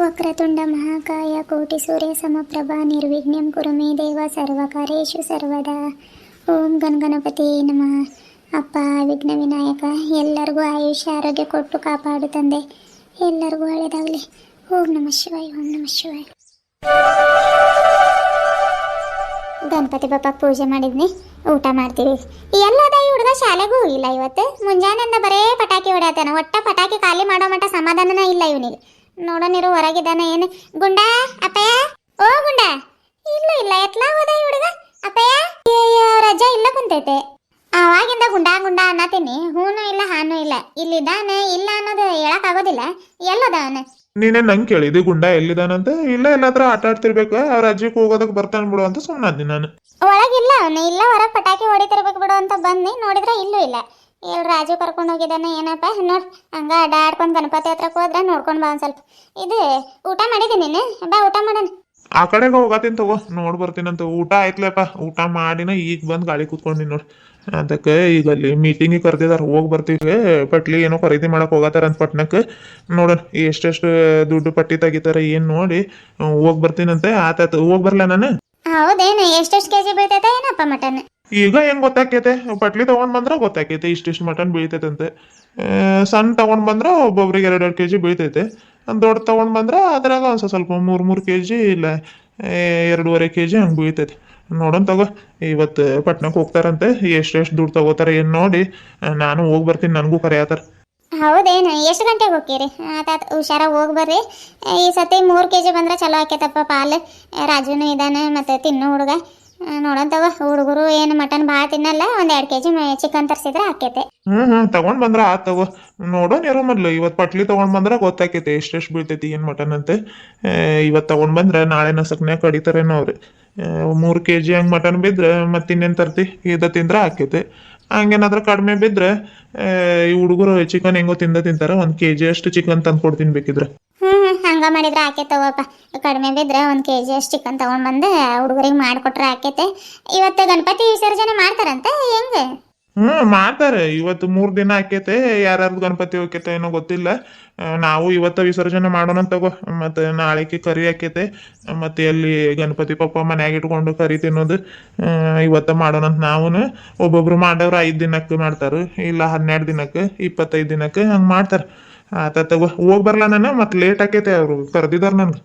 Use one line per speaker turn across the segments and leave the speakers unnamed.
ವಕ್ರತುಂಡ ಮಹಾಕಾಯ, ಕೋಟಿ ಸೂರ್ಯ ಸಮಪ್ರಭಾ, ನಿರ್ವಿಘ್ನಂ ಕುರು ಮೇ ದೇವ ಸರ್ವಕಾರೇಶು ಸರ್ವದಾ. ಓಂ ಗಣಗಣಪತಿ ನಮಃ. ಅಪ್ಪ, ವಿಘ್ನ ವಿನಾಯಕ, ಎಲ್ಲರಿಗೂ ಆಯುಷ್ಯ ಆರೋಗ್ಯ ಕೊಟ್ಟು ಕಾಪಾಡು ತಂದೆ. ಎಲ್ಲರಿಗೂ ಒಳ್ಳೆಯದಾಗಲಿ ಓಂ ನಮಃ ಶಿವಾಯ, ಓಂ ನಮಃ ಶಿವಾಯ. ಗಣಪತಿ ಬಪ್ಪ ಪೂಜೆ ಮಾಡಿದ್ನಿ, ಊಟ ಮಾಡ್ತೀವಿ. ಎಲ್ಲದ ಈ ಹುಡುಗ ಶಾಲೆಗೂ ಇಲ್ಲ ಇವತ್ತು. ಮುಂಜಾನೆಯಿಂದ ಬರೇ ಪಟಾಕಿ ಹೊಡೆಯತಾನ. ಒಟ್ಟ ಪಟಾಕಿ ಖಾಲಿ ಮಾಡೋ ಮಟ್ಟ ಸಮಾಧಾನನ ಇಲ್ಲ ಇವನಿಗೆ. ನೋಡೋನಿರು ಹೊರಗಿದ್ದಾನ ಏನು? ಗುಂಡ ಅಪ್ಪಯ್ಯ? ಓ ಗುಂಡ! ಇಲ್ಲ ಇಲ್ಲ ಎತ್ಲಾ ಹೋದ ಹುಡುಗ? ಅಪ್ಪಯ್ಯ? ರಜಾ ಇಲ್ಲ ಕುಂತೈತೆ. ಅವಾಗಿಂದ ಗುಂಡ ಗುಂಡ ಅನ್ನತೀನಿ. ಹೂನು ಇಲ್ಲ ಹಾನು ಇಲ್ಲ. ಇಲ್ಲಿದ್ದಾನೆ ಇಲ್ಲ ಅನ್ನೋದು ಹೇಳಕ್ ಆಗೋದಿಲ್ಲ ಎಲ್ಲದ ಅವನು
ನೀನೇ ನಂಗೆ ಕೇಳಿದಿ ಗುಂಡ ಎಲ್ಲಿದಾನಂತ ಇಲ್ಲ ಎಲ್ಲಾದ್ರ ಆಟ ಆಡ್ತಿರ್ಬೇಕು. ಅವ್ರ ಅಜ್ಜಿಗೆ ಹೋಗೋದಕ್ಕೆ ಬರ್ತಾನೆ ಬಿಡು ಅಂತ ಸುಮ್ಮನಾದ್ನಿ ನಾನು.
ಒಳಗಿಲ್ಲ ಅವನು ಇಲ್ಲ ಹೊರಗೆ ಪಟಾಕಿ ಹೊಡಿತಿರ್ಬೇಕು ಬಿಡು ಅಂತ ಬಂದು ನೋಡಿದ್ರೆ ಇಲ್ಲೂ ಇಲ್ಲ. ಇಲ್ಲಿ ರಾಜು ಕರ್ಕೊಂಡು ಹೋಗಿದ್ದಾನೆ ಏನಪ್ಪ? ನೋಡ್ ಹಂಗ ಅಡ್ಡಾಡ್ಕೊಂಡು ಗಣಪತಿ ಹತ್ರ ಹೋದ್ರೆ ನೋಡ್ಕೊಂಡು ಬಾ ಒಂದು ಸ್ವಲ್ಪ. ಇದು ಊಟ ಮಾಡಿದ್ದೀನಿ ನೀನು ಬಾ ಊಟ ಮಾಡೋಣ.
ಆ ಕಡೆಗೆ ಹೋಗತ್ತೀನಿ ತಗೋ. ನೋಡ್ ಬರ್ತೀನಂತ ಊಟ ಆಯ್ತಲ್ಲಪ್ಪ ಊಟ ಮಾಡಿನ ಈಗ ಬಂದು ಗಾಡಿ ಕೂತ್ಕೊಂಡಿನಿ ನೋಡಿ. ಅದಕ್ಕೆ ಈಗ ಅಲ್ಲಿ ಮೀಟಿಂಗಿಗೆ ಕರೆದಿದ್ದಾರೆ ಹೋಗಿ ಬರ್ತೀವಿ. ಪಟ್ಲಿ ಏನೋ ಖರೀದಿ ಮಾಡಕ್ ಹೋಗತ್ತಾರ ಅಂತ ಪಟ್ನಕ್ಕೆ. ನೋಡೋಣ ಎಷ್ಟೆಷ್ಟು ದುಡ್ಡು ಪಟ್ಟಿ ತೆಗಿತಾರ ಏನು ನೋಡಿ. ಹೋಗಿ ಬರ್ತೀನಂತೆ. ಆತಾತು ಹೋಗಿ ಬರಲ ನಾನು?
ಹೌದೇನು? ಎಷ್ಟೆಷ್ಟು ಕೆ ಜಿ ಬೀಳ್ತೈತೆ ಏನಪ್ಪ ಮಟನ್?
ಈಗ ಹೆಂಗ್ ಗೊತ್ತಾಕೈತೆ ಪಟ್ಲಿ ತಗೊಂಡ್ ಬಂದ್ರ ಗೊತ್ತಾಕೈತೆ ಇಷ್ಟಿಷ್ಟು ಮಟನ್ ಬೀಳ್ತೈತಂತೆ. ಸಣ್ಣ ತಗೊಂಡ್ ಬಂದ್ರ ಒಬ್ಬೊಬ್ರಿಗೆ ಎರಡು ಎರಡು ಕೆ ಜಿ ಬೀಳ್ತೈತೆ ದೊಡ್ಡ ತಗೊಂಡ್ ಬಂದ್ರ ಅದ್ರಾಗ ಒಂದ್ ಸ್ವಲ್ಪ ಮೂರ್ ಮೂರ್ ಕೆಜಿ ಇಲ್ಲ ಎರಡೂವರೆ ಕೆ ಜಿ ಹಂಗೆ ಬೀಳ್ತೈತಿ. ನೋಡೋಣ ತಗೋ, ಇವತ್ತು ಪಟ್ನಕ್ಕೆ ಹೋಗ್ತಾರಂತೆ ಎಷ್ಟೆಷ್ಟು ದುಡ್ಡು ತಗೋತಾರೆ ಏನು ನೋಡಿ, ನಾನು ಹೋಗಿ ಬರ್ತೀನಿ, ನನಗೂ ಕರೆಯತ್ತಾರ
ಹೌದೇನು, ಎಷ್ಟು ಗಂಟೆಗೆ ಹೋಗ್ತೀರಿ? ಆತ ಹುಷಾರಾಗಿ ಹೋಗಿ ಬರ್ರಿ. ಈ ಸತಿ ಮೂರು ಕೆ ಜಿ ಬಂದ್ರೆ ಚಲೋ ಆಕೈತಪ್ಪ, ಪಾಲು. ರಾಜುನು ಇದ್ದಾನೆ ಮತ್ತು ತಿನ್ನು ಹುಡುಗ. ನೋಡೋಣ ತಗೋ ಹುಡುಗರು ಏನು ಮಟನ್ ಭಾಳ ತಿನ್ನಲ್ಲ, ಒಂದು ಎರಡು ಕೆ ಜಿ ಚಿಕನ್ ತರ್ಸಿದ್ರೆ ಆಕೈತೆ.
ಹ್ಮ್ ಹ್ಮ್, ತಗೊಂಡ್ ಬಂದ್ರ ಆತವ ನೋಡೋಣ ಇರೋ ಮೊದ್ಲು, ಇವತ್ತು ಪಟ್ಲಿ ತಗೊಂಡ್ ಬಂದ್ರ ಗೊತ್ತಾಕೈತಿ ಎಷ್ಟೆಷ್ಟು ಬೀಳ್ತೈತಿ ಏನ್ ಮಟನ್ ಅಂತ. ಇವತ್ತು ತಗೊಂಡ್ ಬಂದ್ರ ನಾಳೆ ನಸಕ್ನ್ಯಾಗ ಕಡಿತಾರೇನೋ ಅವ್ರು. ಮೂರು ಕೆಜಿ ಹಂಗೆ ಮಟನ್ ಬಿದ್ರ ಮತ್ತಿನ್ನೇನ್ ತರ್ತಿ? ಇದ ತಿಂದ್ರ ಆಕೈತಿ. ಹಂಗೇನಾದ್ರೂ ಕಡಿಮೆ ಬಿದ್ರೆ ಈ ಹುಡುಗರು ಚಿಕನ್ ಹೆಂಗೋ ತಿಂದ ತಿಂತಾರ, ಒಂದು ಕೆ ಜಿ ಅಷ್ಟು ಚಿಕನ್ ತಂದು ಕೊಡ್ತೀನಿ ಬೇಕಿದ್ರೆ
ಹ್ಞೂ ಹಂಗೆ ಮಾಡಿದ್ರೆ ಆಕೈತೆ ತಗೋಪ್ಪ ಕಡಿಮೆ ಬಿದ್ರೆ ಒಂದು ಕೆ ಜಿ ಅಷ್ಟು ಚಿಕನ್ ತೊಗೊಂಡ್ಬಂದು ಹುಡುಗರಿಗೆ ಮಾಡಿಕೊಟ್ರೆ ಆಕೈತೆ. ಇವತ್ತು ಗಣಪತಿ ವಿಸರ್ಜನೆ ಮಾಡ್ತಾರಂತೆ, ಹೆಂಗೆ?
ಹ್ಞೂ ಮಾಡ್ತಾರೆ. ಇವತ್ತು ಮೂರ್ ದಿನ ಆಕೈತೆ, ಯಾರ್ಯಾರ್ದು ಗಣಪತಿ ಹೋಗ್ಯತೆ ಏನೋ ಗೊತ್ತಿಲ್ಲ. ನಾವು ಇವತ್ತ ವಿಸರ್ಜನೆ ಮಾಡೋಣ ತಗೋ. ಮತ್ತೆ ನಾಳೆಗೆ ಕರಿ ಆಕೈತೆ. ಮತ್ತೆ ಎಲ್ಲಿ ಗಣಪತಿ ಪಪ್ಪ ಮನ್ಯಾಗ ಇಟ್ಕೊಂಡು ಕರಿ ತಿನ್ನೋದು ಇವತ್ತ ಮಾಡೋಣ ಅಂತ ನಾವು ಒಬ್ಬೊಬ್ರು ಮಾಡೋರು ಐದು ದಿನಕ್ಕೆ ಮಾಡ್ತಾರ. ಇಲ್ಲ ಹನ್ನೆರಡು ದಿನಕ್ಕೆ, ಇಪ್ಪತ್ತೈದು ದಿನಕ್ಕೆ ಹಂಗೆ ಮಾಡ್ತಾರೆ. ಆತ ತಗೋ, ಹೋಗ್ ಬರಲ್ಲ ನಾನು? ಮತ್ತೆ ಲೇಟ್ ಆಕೈತೆ ಅವರು ಕರೆದಿದ್ದಾರೆ ನನ್ಗೆ.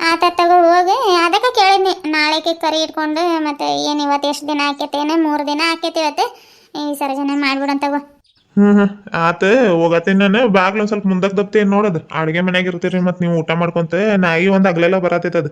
ಆತ ತಗೋ, ಹೋಗಿ. ಅದಕ್ಕೆ ಕೇಳಿದ್ನಿ. ನಾಳೆಗೆ ಕರಿ ಇಟ್ಕೊಂಡು, ಮತ್ತೆ ಏನು ಇವತ್ತು ಎಷ್ಟು ದಿನ ಆಕೈತೆ, ಏನೋ ಮೂರು ದಿನ ಆಕೈತೆ ಇವತ್ತು. ಈ ಸರ ಜನ ಮಾಡ್ಬಿಡಂತ
ಹ್ಮ್ ಹ್ಮ್. ಆತ ಹೋಗತೀನಿ ನಾನು. ಬಾಗ್ಲ ಒಂದ್ ಸ್ವಲ್ಪ ಮುಂದಕ್ ದಪ್ತಿ ನೋಡದ್? ಅಡ್ಗೆ ಮನ್ಯಾಗ ಇರ್ತೀರಿ ಮತ್ ನೀವು ಊಟ ಮಾಡ್ಕೊಂತ ನಾಯಿ ಒಂದ್ ಅಗ್ಲೆಲ್ಲ ಬರತೈತೆ ಅದು.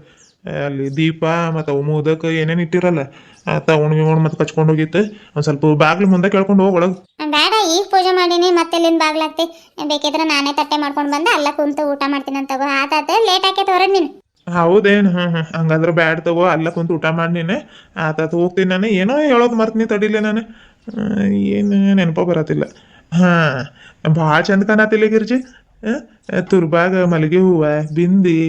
ಅಲ್ಲಿ ದೀಪ ಮತ್ತ ಮುದಕ್ ಏನೇನ್ ಇಟ್ಟಿರಲ್ಲ ಇಟ್ಟಿರಲ್ಲ ಉಣ್ಗಿ ಉಣ್ ಮತ್ತೆ ಕಚ್ಕೊಂಡ್ ಹೋಗಿತ್ತು. ಒಂದ್ ಸ್ವಲ್ಪ ಬಾಗ್ಲ ಮುಂದಕ್ ಕೇಳ್ಕೊಂಡು ಹೋಗ್ ಒಳಗ್.
ಬೇಡ ಈಗ ಪೂಜೆ ಮಾಡೀನಿ ಮತ್ತೆ ಎಲ್ಲಿಂದ ಬಾಗ್ಲಾಗ್ತಿ ಬೇಕಿದ್ರೆ ನಾನೇ ತಟ್ಟೆ ಮಾಡ್ಕೊಂಡ್ ಬಂದ ಅಲ್ಲ ಕುಂತ ಊಟ ಮಾಡ್ತೀನಿ ಅಂತ ತಗೋ. ಆತಾತ ಲೇಟ್ ಆಕೈತೆ ಹೊರಗೆ ನೀನು.
ಹೌದೇನು? ಹ ಹ್ಞೂ ಹಂಗಂದ್ರೆ ಬ್ಯಾಡ್ ತಗೋ ಅಲ್ಲ ಕುಂತು ಊಟ ಮಾಡಿ ನೀನು ಆತಾತ ಹೋಗ್ತೀನಿ ನಾನು. ಏನೋ ಹೇಳೋದು ಮರ್ತೀನಿ ತಡಿಲೇ ನಾನು. ಏನು ನೆನಪು ಬರತ್ತಿಲ್ಲ. ಹಾಂ, ಭಾಳ ಚಂದ ಕಾಣತ್ತಿಲ್ಲ ಗಿರ್ಜಿ. ತುರ್ಬಾಗ ಮಲ್ಲಿಗೆ ಹೂವ, ಬಿಂದಿ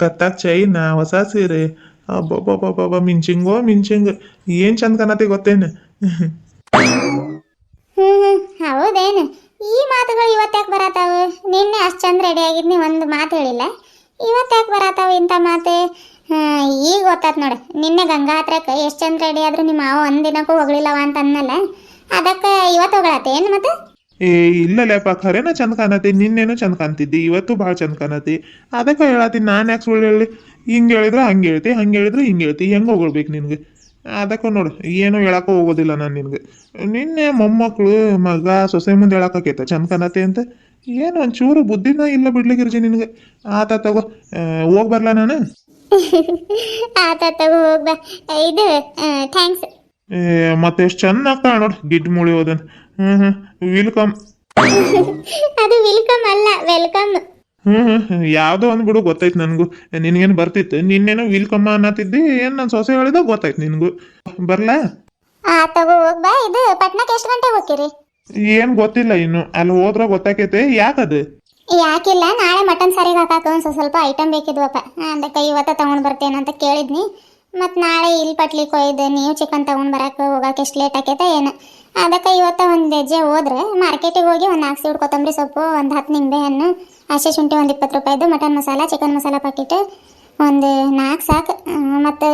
ಕತ್ತಾಗ ಚೈನ, ಹೊಸ ಸೀರೆ, ಅಬ್ಬಬ್ಬಬ್ಬಬ್ಬ, ಮಿಂಚಿಂಗೋ, ಮಿಂಚಿಂಗ್. ಏನು ಚಂದ ಕಾಣತ್ತಿ ಗೊತ್ತೇನು?
ಹೌದೇನು? ಈ ಮಾತುಗಳು ಇವತ್ತ್ಯಾಕೆ ಬರತಾವ ನಿನ್ನೆ ಅಷ್ಟು ಚಂದ ರೆಡಿ ಆಗಿದ್ನಿ ಒಂದು ಮಾತು ಹೇಳಿಲ್ಲ. ಇವತ್ತ್ಯಾಕೆ ಬರತಾವ ಇಂಥ ಮಾತು? ಹಾಂ ಈಗ ಗೊತ್ತಾತ್ ನೋಡಿ. ನಿನ್ನೆ ಗಂಗಾ ಹತ್ರಕ್ಕೆ ಎಷ್ಟು ಚಂದ ರೆಡಿ ಆದ್ರು ನಿಮ್ಮ ಮಾವ ಒಂದು ದಿನಕ್ಕೂ ಹೊಗಳಿಲ್ಲವ ಅಂತ ಅನ್ನಲ್ಲ ಅದಕ್ಕೆ ಇವತ್ತು ಹೊಗಳತ್ತೆ ಏನು ಮತ್ತೆ
ಏ, ಇಲ್ಲಲ್ಲಪ್ಪ, ಖರೇನ ಚಂದ ಕಾಣತಿ ನಿನ್ನೇನು ಚಂದ ಕಾಣ್ತಿದ್ದಿ? ಇವತ್ತು ಭಾಳ ಚಂದ ಕಾಣತಿ ಅದಕ್ಕೆ ಹೇಳತ್ತೀನಿ ನಾನು ಯಾಕೆ ಸುಳ್ಳು ಹೇಳಿ? ಹಿಂಗೆ ಹೇಳಿದ್ರೆ ಹಂಗೆ ಹೇಳ್ತಿ, ಹಂಗೆ ಹೇಳಿದ್ರೆ ಹಿಂಗೆ ಹೇಳ್ತಿ. ಹೆಂಗೆ ಹೋಗ್ಬೇಕು ನಿನಗೆ? ಅದಕ್ಕೆ ನೋಡು, ಏನು ಹೇಳಕ್ಕೂ ಹೋಗೋದಿಲ್ಲ ನಾನು ನಿನಗೆ. ನಿನ್ನೆ ಮೊಮ್ಮಕ್ಕಳು ಮಗ, ಸೊಸೆ ಮುಂದೆ ಹೇಳಕ್ಕಾಕೈತೆ ಚಂದ ಕಾಣತಿ ಅಂತ. ಏನು ಒಂಚೂರು ಬುದ್ಧಿನ ಇಲ್ಲ ಬಿಡ್ಲಿಕ್ಕಿರ್ಜಿ ನಿನಗೆ. ಆತ ತಗೋ ಹೋಗಿ ಬರಲ ನಾನು?
ಆತ ತಗೋ ಹೋಗ್ಬಾ. ಇದು ಥ್ಯಾಂಕ್ಸ್
ಏ, ಮತ್ತೆ ಎಷ್ಟು ಚಂದ ಕಾಣ ನೋಡಿ ಗಿಡ್ ಮುಳಿ ಹೋದನ್ ಹ್ಮ್ ಹ್ಮ್ ವೆಲ್ಕಮ್
ಅದು ವೆಲ್ಕಮ್ ಅಲ್ಲ ವೆಲ್ಕಮ್
ಹ್ಮ್ ಹ್ಮ್ ಯಾವ್ದೋ ಒಂದ್ ಬಿಡು ಗೊತ್ತಾಯ್ತು ನನ್ಗೂ. ನಿನ್ಗೇನು ಬರ್ತಿತ್ತು? ನಿನ್ನೇನೋ ವಿಲ್ಕಮ್ಮ ಅನ್ನತ್ತಿದ್ದಿ ಏನ್ ನನ್ ಸೊಸೆ ಹೇಳಿದ ಗೊತ್ತಾಯ್ತು ನಿನ್ಗೂ. ಬರ್ಲಾ?
ಆ ತಗೋ ಹೋಗ್ಬಾ ಇದು ಪಟ್ನಕ್ಕೆ ಎಷ್ಟು ಗಂಟೆಗೆ ಹೋಗ್ತೀರಿ?
ಏನ್ ಗೊತ್ತಿಲ್ಲ ಇನ್ನು. ಅಲ್ಲಿ ಹೋದ್ರ ಗೊತ್ತಾಕೈತೆ. ಯಾಕದು?
ಯಾಕಿಲ್ಲ, ನಾಳೆ ಮಟನ್ ಸಾರಿಗೆ ಹಾಕಾಕ ಒಂದು ಸ್ವಲ್ಪ ಐಟಮ್ ಬೇಕಿದ್ವಪ್ಪ ಅದಕ್ಕೆ ಇವತ್ತ ತಗೊಂಡು ಬರ್ತೇನೆ ಅಂತ ಕೇಳಿದ್ನಿ. ಮತ್ತು ನಾಳೆ ಇಲ್ಲಿ ಪಟ್ಲಿ ಕೊಯ್ದು ನೀವು ಚಿಕನ್ ತಗೊಂಡು ಬರಕ್ಕೆ ಹೋಗಕ್ಕೆ ಎಷ್ಟು ಲೇಟ್ ಆಕೈತೆ ಏನು? ಅದಕ್ಕೆ ಇವತ್ತ ಒಂದು ಹೆಜ್ಜೆ ಹೋದ್ರೆ ಮಾರ್ಕೆಟಿಗೆ ಹೋಗಿ ಒಂದು ನಾಲ್ಕು ಸೀಡ್ ಕೊತ್ತಂಬರಿ ಸೊಪ್ಪು, ಒಂದು ಹತ್ತು ನಿಂಬೆ ಹಣ್ಣು, ಹಸಿ ಶುಂಠಿ ಒಂದು ಇಪ್ಪತ್ತು ರೂಪಾಯಿದು mutton masala chicken masala packet ಒಂದು ನಾಲ್ಕು ಸಾಕು ಮತ್ತು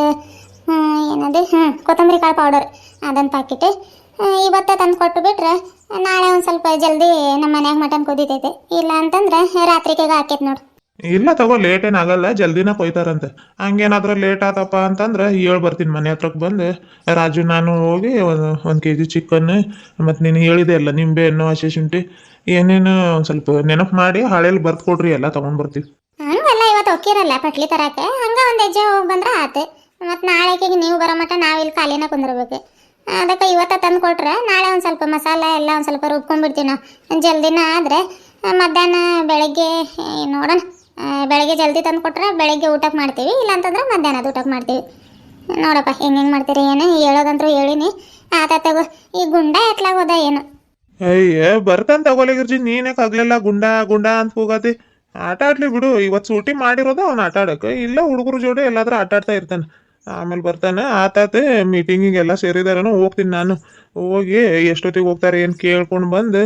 ಏನದು ಹ್ಞೂ ಕೊತ್ತಂಬರಿ ಕಾಳು ಪೌಡರ್ ಅದೊಂದು ಪ್ಯಾಕೆಟ್ ಇವತ್ತು ತಂದು ಕೊಟ್ಟು ಬಿಟ್ರೆ ನಾಳೆ ಒಂದು ಸ್ವಲ್ಪ ಜಲ್ದಿ ನಮ್ಮ ಮನ್ಯಾಗ ಮಟನ್ ಕುದಿತೈತೆ. ಇಲ್ಲ ಅಂತಂದ್ರೆ ರಾತ್ರಿಗೆ ಹಾಕೈತೆ ನೋಡು.
ಇಲ್ಲ ತಗೋ ಲೇಟ್ ಏನಾಗಲ್ಲ ಜಲ್ದಿನ ಕೊಯ್ತಾರಂತೆ. ಹಂಗೇನಾದ್ರೂ ಲೇಟ್ ಆತಪ್ಪ ಅಂತಂದ್ರೆ ಹೇಳಿ ಬರ್ತೀನಿ ಮನೆ ಹತ್ರಕ್ಕೆ ಬಂದು. ರಾಜು ನಾನು ಹೋಗಿ ಒಂದು ಒಂದು ಕೆ ಜಿ ಚಿಕನ್ ಮತ್ತು ನೀನು ಹೇಳಿದೆ ಅಲ್ಲ ನಿಂಬೆ ಹಣ್ಣು ಹಸಿ ಶುಂಠಿ ಏನೇನು ಒಂದು ಸ್ವಲ್ಪ ನೆನಪು ಮಾಡಿ ಹಳೇಲಿ ಬರ್ದು ಕೊಡ್ರಿ ಎಲ್ಲ ತೊಗೊಂಡು ಬರ್ತೀವಿ.
ಹಂಗಲ್ಲ ಇವತ್ತು ಒಕ್ಕಿರಲ್ಲ ಪಟ್ಲಿ ತರಕ್ಕೆ ಹಂಗೆ ಒಂದು ಹೆಜ್ಜೆ ಹೋಗಿ ಬಂದ್ರೆ ಆತು. ಮತ್ತು ನಾಳೆಗೆ ನೀವು ಬರೋ ಮಟ್ಟ ನಾವು ಇಲ್ಲಿ ಖಾಲಿನ ಕುಂದಿರ್ಬೇಕು. ಅದಕ್ಕೆ ಇವತ್ತ ತಂದು ಕೊಟ್ರೆ ನಾಳೆ ಒಂದು ಸ್ವಲ್ಪ ಮಸಾಲೆ ಎಲ್ಲ ಒಂದು ಸ್ವಲ್ಪ ರುಬ್ಕೊಂಡ್ಬಿಡ್ತೀವಿ ನಾವು. ಜಲ್ದಿನ ಆದರೆ ಮಧ್ಯಾಹ್ನ ಬೆಳಗ್ಗೆ ನೋಡೋಣ. ಬೆಳಗ್ಗೆ ಜಲ್ದಿ ತಂದು ಕೊಟ್ರೆ ಬೆಳಗ್ಗೆ ಊಟಕ್ಕೆ ಮಾಡ್ತೀವಿ, ಇಲ್ಲಾಂತಂದ್ರೆ ಮಧ್ಯಾಹ್ನದ ಊಟಕ್ಕೆ ಮಾಡ್ತೀವಿ. ನೋಡಪ್ಪ, ಹೆಂಗೆ ಹೆಂಗೆ ಮಾಡ್ತೀರಿ ಏನು? ಹೇಳೋದಂತೂ ಹೇಳಿನಿ. ಆತ ತಗೋ. ಈ ಗುಂಡ ಎತ್ಲಾಗೋದ ಏನು?
ಅಯ್ಯ, ಬರ್ತಾನೆ ತಗೋಲಿಗಿರ್ಜಿ ನೀನೇ ಕಗ್ಲೆಲ್ಲ ಗುಂಡ ಗುಂಡ ಅಂತ ಹೋಗತಿ ಆಟ ಆಡ್ಲಿ ಬಿಡು ಇವತ್ತು ಸೂಟಿ ಮಾಡಿರೋದು ಅವ್ನು ಆಟ ಆಡಕ್ಕೆ ಇಲ್ಲ ಹುಡುಗರು ಜೋಡಿ ಎಲ್ಲಾದ್ರೂ ಆಟ ಆಡ್ತಾ ಇರ್ತಾನೆ. ಆಮೇಲೆ ಬರ್ತಾನೆ, ಆತಾತೆ ಮೀಟಿಂಗಿಗೆಲ್ಲ ಸೇರಿದಾರೇನೋ ಹೋಗ್ತೀನಿ ನಾನು. ಹೋಗಿ ಎಷ್ಟೊತ್ತಿಗೆ ಹೋಗ್ತಾರೆ, ಏನು ಕೇಳ್ಕೊಂಡು ಬಂದು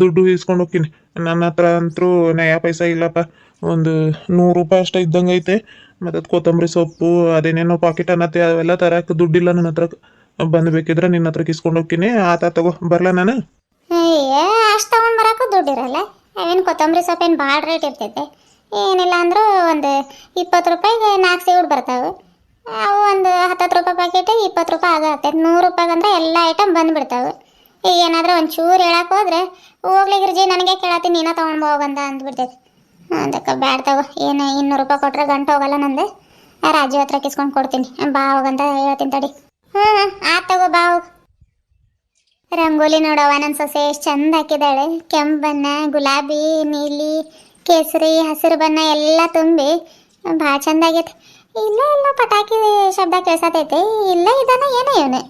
ದುಡ್ಡು ಇಸ್ಕೊಂಡು ಹೋಗ್ತೀನಿ. ನನ್ನ ಹತ್ರ ಅಂತೂ ನಯ ಪೈಸಾ ಇಲ್ಲಪ್ಪ. ಒಂದು ನೂರು ರೂಪಾಯಿ ಅಷ್ಟೇ ಇದ್ದಂಗೆ ಐತೆ. ಮತ್ತು ಕೊತ್ತಂಬರಿ ಸೊಪ್ಪು, ಅದೇನೇನೋ ಪಾಕೆಟ್ ಅನ್ನತ್ತೆ ಅವೆಲ್ಲ ತರಕ್ಕೆ ದುಡ್ಡಿಲ್ಲ ನನ್ನ ಹತ್ರ. ಬಂದು ಬೇಕಿದ್ರೆ ನಿನ್ನ ಹತ್ರಕ್ಕೆ ಇಸ್ಕೊಂಡು ಹೋಗ್ತೀನಿ. ಆತ ತಗೋ ಬರಲ್ಲ ನಾನು?
ಅಷ್ಟು ತೊಗೊಂಡು ಬರೋಕ್ಕೂ ದುಡ್ಡಿರಲ್ಲ ಏನು ಕೊತ್ತಂಬರಿ ಸೊಪ್ಪೇನು ಭಾಳ ರೇಟ್ ಇರ್ತೈತೆ. ಏನಿಲ್ಲ ಅಂದರೂ ಒಂದು ಇಪ್ಪತ್ತು ರೂಪಾಯಿಗೆ ನಾಲ್ಕು ಸೇವ್ ಬರ್ತಾವೆ. ಅವು ಒಂದು ಹತ್ತತ್ತು ರೂಪಾಯಿ ಪ್ಯಾಕೆಟ್ ಇಪ್ಪತ್ತು ರೂಪಾಯಿ ಆಗತ್ತೆ. ನೂರು ರೂಪಾಯಿ ಅಂದ್ರೆ ಎಲ್ಲ ಐಟಮ್ ಬಂದುಬಿಡ್ತಾವೆ. ಏನಾದರೂ ಒಂದು ಚೂರು ಹೇಳಕ್ಕೆ ಹೋದ್ರೆ, ಹೋಗ್ಲಿ ಗಿರ್ಜಿ, ನನಗೆ ಕೇಳತ್ತೀನಿ ನೀನ ತೊಗೊಂಡು ಹೋಗಂತ ಅಂದ್ಬಿಡ್ತೈತೆ. ಅದಕ್ಕೆ ಬ್ಯಾಡ ತಗೋ. ಏನು, ಇನ್ನೂರು ರೂಪಾಯಿ ಕೊಟ್ಟರೆ ಗಂಟು ಹೋಗಲ್ಲ ನಂದೆ. ರಾಜು ಹತ್ರ ಕಿಸ್ಕೊಂಡು ಕೊಡ್ತೀನಿ. ಬಾ ಹೋಗಂತ ಹೇಳ್ತೀನಿ ತಡಿ. ಹ್ಞೂ ಆ ತಗೋ, ಬಾ, ಹೋಗ. ರಂಗೋಲಿ ನೋಡವ ನನ್ನ ಸೊಸೆ ಎಷ್ಟು ಚಂದ ಹಾಕಿದ್ದಾಳೆ. ಕೆಂಪು ಬಣ್ಣ ಗುಲಾಬಿ, ನೀಲಿ, ಕೇಸರಿ, ಹಸಿರು ಬಣ್ಣ ಎಲ್ಲ ತುಂಬಿ, ಭಾಳ ಚಂದ ಆಗೈತೆ. ಇಲ್ಲ ಇಲ್ಲ, ಪಟಾಕಿ ಶಬ್ದ ಕೇಳಿಸತೈತೆ. ಇಲ್ಲ ಇದಾನ ಏನೋ ಏನೇ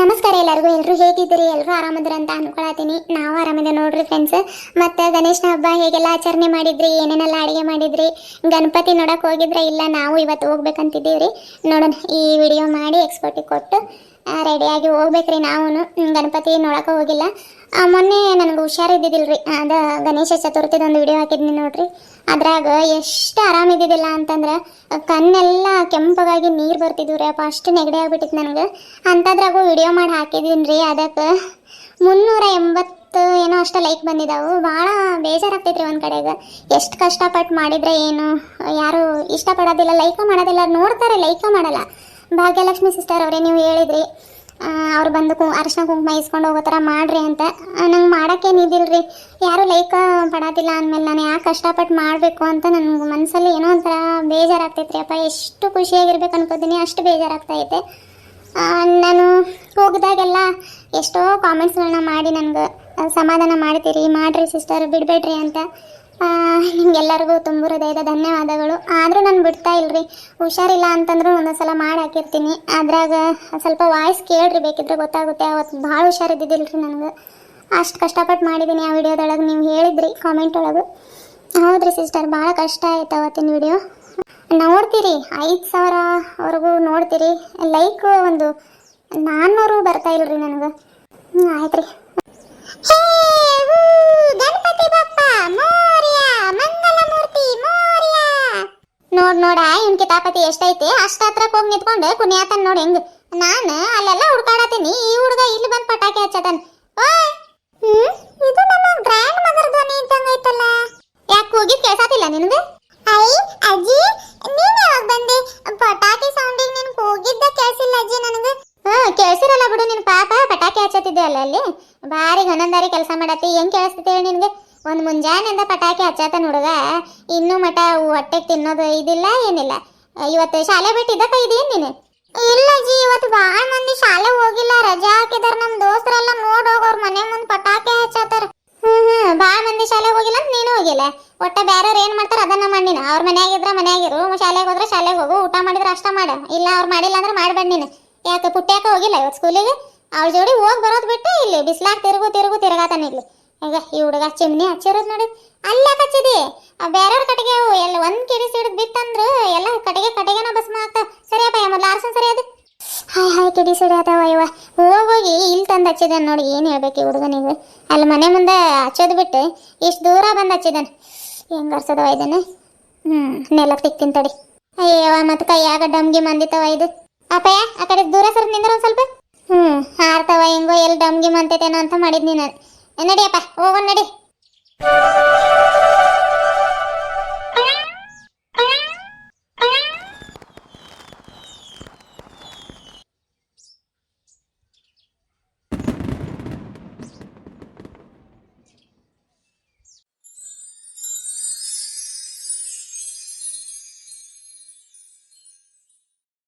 ನಮಸ್ಕಾರ ಎಲ್ಲರಿಗೂ ಎಲ್ಲರೂ ಹೇಗಿದ್ದೀರಿ? ಎಲ್ಲರೂ ಆರಾಮದ್ರ ಅಂತ ಅನ್ಕೊಳತೀನಿ ನಾವು ಆರಾಮಿದೆ ನೋಡ್ರಿ ಫ್ರೆಂಡ್ಸ್ ಮತ್ತು ಗಣೇಶನ ಹಬ್ಬ ಹೇಗೆಲ್ಲ ಆಚರಣೆ ಮಾಡಿದ್ರಿ? ಏನೇನೆಲ್ಲ ಅಡುಗೆ ಮಾಡಿದ್ರಿ? ಗಣಪತಿ ನೋಡೋಕೆ ಹೋಗಿದ್ರೆ ಇಲ್ಲ, ನಾವು ಇವತ್ತು ಹೋಗ್ಬೇಕಂತಿದ್ದೀವಿ ನೋಡೋಣ, ಈ ವಿಡಿಯೋ ಮಾಡಿ ಎಕ್ಸ್ಪೋರ್ಟಿಗೆ ಕೊಟ್ಟು ರೆಡಿಯಾಗಿ ಹೋಗ್ಬೇಕ್ರಿ ನಾವು ಗಣಪತಿ ನೋಡೋಕೆ ಹೋಗಿಲ್ಲ. ಮೊನ್ನೆ ನನಗೆ ಹುಷಾರಿದ್ದಿದ್ದಿಲ್ಲ ರೀ ಅದ ಗಣೇಶ ಚತುರ್ಥಿದೊಂದು ವಿಡಿಯೋ ಹಾಕಿದ್ನಿ ನೋಡ್ರಿ. ಅದ್ರಾಗ ಎಷ್ಟು ಆರಾಮಿದ್ದಿದ್ದಿಲ್ಲ ಅಂತಂದ್ರೆ, ಕಣ್ಣೆಲ್ಲ ಕೆಂಪಗಾಗಿ ನೀರು ಬರ್ತಿದ್ವು ರೀ ಅಪ್ಪ. ಅಷ್ಟು ನೆಗಡಿ ಆಗ್ಬಿಟ್ಟಿತ್ತು ನನಗೆ. ಅಂಥದ್ರಾಗೂ ವಿಡಿಯೋ ಮಾಡಿ ಹಾಕಿದ್ದೀನಿ ರೀ ಅದಕ್ಕೆ. ಮುನ್ನೂರ ಎಂಬತ್ತು ಏನೋ ಅಷ್ಟು ಲೈಕ್ ಬಂದಿದ್ದಾವೆ ಭಾಳ ಬೇಜಾರಾಗ್ತೈತ್ರಿ ಒಂದು ಕಡೆಗೆ. ಎಷ್ಟು ಕಷ್ಟಪಟ್ಟು ಮಾಡಿದ್ರೆ ಏನು? ಯಾರು ಇಷ್ಟಪಡೋದಿಲ್ಲ ಲೈಕ ಮಾಡೋದಿಲ್ಲ. ನೋಡ್ತಾರೆ ಲೈಕ ಮಾಡಲ್ಲ. ಭಾಗ್ಯಲಕ್ಷ್ಮಿ ಸಿಸ್ಟರ್ ಅವರೇ, ನೀವು ಹೇಳಿದ್ರಿ. ಅವ್ರು ಬಂದು ಕು ಅರಿಶಿನ ಕುಂಕುಮ ಇಸ್ಕೊಂಡು ಹೋಗೋ ಥರ ಮಾಡ್ರಿ ಅಂತ. ನಂಗೆ ಮಾಡೋಕ್ಕೇನಿದಿಲ್ರಿ ಯಾರೂ ಲೈಕ್ ಪಡೋದಿಲ್ಲ ಅಂದಮೇಲೆ ನಾನು ಯಾಕೆ ಕಷ್ಟಪಟ್ಟು ಮಾಡಬೇಕು ಅಂತ ನನಗೆ ಮನಸ್ಸಲ್ಲಿ ಏನೋ ಒಂಥರ ಬೇಜಾರಾಗ್ತೈತ್ರಿ. ಅಪ್ಪ, ಎಷ್ಟು ಖುಷಿಯಾಗಿರ್ಬೇಕು ಅನ್ಕೋತೀನಿ, ಅಷ್ಟು ಬೇಜಾರಾಗ್ತೈತೆ ನಾನು ಹೋಗಿದಾಗೆಲ್ಲ ಎಷ್ಟೋ ಕಾಮೆಂಟ್ಸ್ಗಳನ್ನ ಮಾಡಿ ನನಗೆ ಸಮಾಧಾನ ಮಾಡ್ತೀರಿ, ಮಾಡ್ರಿ ಸಿಸ್ಟರ್ ಬಿಡಬೇಡ್ರಿ ಅಂತ. ನಿಮ್ಗೆಲ್ಲರಿಗೂ ತುಂಬ ಹೃದಯದ ಧನ್ಯವಾದಗಳು. ಆದರೂ ನಾನು ಬಿಡ್ತಾ ಇಲ್ರಿ. ಹುಷಾರಿಲ್ಲ ಅಂತಂದ್ರೂ ಒಂದೊಂದ್ಸಲ ಮಾಡಿ ಹಾಕಿರ್ತೀನಿ. ಅದ್ರಾಗ ಸ್ವಲ್ಪ ವಾಯ್ಸ್ ಕೇಳ್ರಿ ಬೇಕಿದ್ರೆ ಗೊತ್ತಾಗುತ್ತೆ. ಅವತ್ತು ಭಾಳ ಹುಷಾರಿದ್ದಿದ್ದಿಲ್ಲ ರೀ ನನಗೆ. ಅಷ್ಟು ಕಷ್ಟಪಟ್ಟು ಮಾಡಿದ್ದೀನಿ ಆ ವಿಡಿಯೋದೊಳಗೆ ನೀವು ಹೇಳಿದ್ರಿ ಕಾಮೆಂಟ್ ಒಳಗೆ. ಹೌದ್ರಿ ಸಿಸ್ಟರ್ ಭಾಳ ಕಷ್ಟ ಆಯ್ತು ಅವತ್ತಿನ ವಿಡಿಯೋ ನೋಡ್ತೀರಿ, ಐದು ಸಾವಿರವರೆಗೂ ನೋಡ್ತೀರಿ. ಲೈಕ್ ಒಂದು ನಾನ್ನೂರು ಬರ್ತಾ ಇಲ್ರಿ ನನಗೆ. ಹ್ಞೂ ಆಯ್ತು ರೀ ಗಣಪತಿ ಬಪ್ಪ ಮೋರ್ಯ ಮಂಗಲ ಮೂರ್ತಿ ಮೋರ್ಯ. ನೋಡ್ ನೋಡ ಇನ್ ಕಿತಾಪತಿ ಎಷ್ಟೈತಿ? ಅಷ್ಟ ಹತ್ರಕ್ಕೆ ಹೋಗಿ ನಿಂತ್ಕೊಂಡು ಕುಣಿಯಾತನ್ ನೋಡಿ ಹೆಂಗ್. ನಾನು ಅಲ್ಲೆಲ್ಲ ಹುಡ್ಕಾಡತೀನಿ ಈ ಹುಡುಗ ಇಲ್ಲಿ ಬಂದ್ ಪಟಾಕಿ ಹಚ್ಚತನ್. ಹ್ಮ್? ಇದು ನಮ್ಮ ಗ್ರ್ಯಾಂಡ್ ಮದರ್ ಧ್ವನಿ ಇದ್ದಂಗೈತಲ್ಲ ಯಾಕೆ ಕೂಗಿದ್ ಕೇಳ್ಸಾತಿಲ್ಲ ನಿನಗೆ? ಐ ಅಜ್ಜಿ, ನೀನ್ ಯಾವಾಗ ಬಂದೆ? ಪಟಾಕಿ ಸೌಂಡಿಗೆ ನಿನ್ ಕೂಗಿದ್ದ ಕೇಳಿಸಿಲ್ಲ ಅಜ್ಜಿ ನನಗೆ. ಹಾ, ಕೇಳಿಸಿರಲ್ಲ ಬಿಡು. ನಿನ್ ಪಾಪ ಪಟಾಕಿ ಹಚ್ಚತಿದ್ದೆ ಅಲ್ಲ ಅಲ್ಲಿ. ಭಾರಿ ಗನಂದಾರಿ ಕೆಲಸ ಮಾಡತ್ತಿ. ಹೆಂಗ್ ಕೇಳಿಸ್ತೈತೆ? ಮುಂಜಾನೆಯಿಂದ ಪಟಾಕಿ ಹಚ್ಚಾತ ಹುಡುಗ ಇನ್ನೂ ಮಟ ಹೊಟ್ಟೆಗೆ ತಿನ್ನೋದು ಇದಿಲ್ಲ ಏನಿಲ್ಲ. ಇವತ್ತು ಶಾಲೆ ಬಿಟ್ಟಿದ್ದ ಇದೇನ್ ನೀನು? ಇಲ್ಲ ಜಿ ಇವತ್ತು ಭಾಳ ಮಂದಿ ಶಾಲೆ ಹೋಗಿಲ್ಲ ರಜಾ ಹಾಕಿದಾರ ನಮ್ಮ ದೋಸ್ತರೆಲ್ಲ ನೋಡ್ ಹೋಗೋರ್ ಮನೆ ಮುಂದೆ ಪಟಾಕಿ ಹಚ್ಚಾತಾರ. ಹ್ಮ್ ಹ್ಮ್ ಭಾಳ ಮಂದಿ ಶಾಲೆಗೆ ಹೋಗಿಲ್ಲ ಅಂತ ನೀನು ಹೋಗಿಲ್ಲ? ಒಟ್ಟ ಬೇರೆಯವ್ರು ಏನ್ ಮಾಡ್ತಾರ ಅದನ್ನ ಮಾಡಿನ ಅವ್ರ ಮನ್ಯಾಗಿದ್ರ ಮನ್ಯಾಗಿರು ಶಾಲೆಗೆ ಹೋದ್ರೆ ಶಾಲೆಗೆ ಹೋಗು ಊಟ ಮಾಡಿದ್ರೆ ಅಷ್ಟ ಮಾಡ. ಇಲ್ಲ ಅವ್ರು ಮಾಡಿಲ್ಲ ಅಂದ್ರೆ ಮಾಡ್ಬೇಡ ನೀನು. ಯಾಕೆ ಪುಟ್ಟ್ಯಾಕ ಹೋಗಿಲ್ಲ ಇವತ್ತು ಸ್ಕೂಲಿಗೆ ಅವ್ರ ಜೋಡಿ ಹೋಗಿ ಬರೋದು ಬಿಟ್ಟು ಇಲ್ಲಿ ಬಿಸ್ಲಾಗ ತಿರುಗು ತಿರುಗು ತಿರುಗಾತಾನೆ ಇಲ್ಲಿ ಈಗ ಈ ಹುಡುಗ ಚಿಮ್ನಿ ಹಚ್ಚಿರೋದು ನೋಡಿ. ಅಲ್ಲೇ ಹಚ್ಚಿದಿ. ಬೇರೆಯವ್ರ ಕಡೆಗೆ ಎಲ್ಲ ಒಂದ್ ಕಿಡಿ ಸಿಡಿದ್ ಬಿತ್ತಂದ್ರೆ, ಎಲ್ಲ ಕಡೆಗೆ ಕಡೆಗೆನ ಆಗ್ತಾವ. ಸರಿಯಪ್ಪ ಮೊದ್ಲು ಆರ್ಸನ್ ಸರಿ ಅದು. ಹಾಯ್ ಹಾಯ್ ಕಿಡಿ ಸಿಡಿ ಅದಾವ ಇವ. ಹೋಗೋಗಿ ಇಲ್ಲಿ ತಂದು ಹಚ್ಚಿದಾನೆ ನೋಡಿ, ಏನು ಹೇಳ್ಬೇಕು ಈ ಹುಡುಗನಿಗೆ ಅಲ್ಲಿ ಮನೆ ಮುಂದೆ ಹಚ್ಚೋದು ಬಿಟ್ಟು ಇಷ್ಟು ದೂರ ಬಂದು ಹಚ್ಚಿದಾನೆ. ಹೆಂಗೆ ಅರ್ಸದವ ಇದನ್ನ? ಹ್ಮ್ ನೆಲಕ್ಕೆ ತಿಕ್ತೀನಿ ತಡಿ. ಅಯ್ಯವ ಮತ್ತು ಕೈಯಾಗ ಡಮ್ಗಿ ಮಂದಿತವ ಇದು. ಅಪ್ಪಯ್ಯ, ಆ ಕಡೆ ದೂರ ಸರ್ ನಿಂದ್ರ ಒಂದು ಸ್ವಲ್ಪ? ಹ್ಮ್, ಹಾರ್ತವ ಹೆಂಗೋ ಎಲ್ಲಿ ಡಮ್ಗಿ ಮಂತೈತೇನೋ ಅಂತ ಮಾಡಿದ್ನಿ ನಾನು. ನಡಿಯಪ್ಪ ಹೋಗೋಣ ನಡಿ.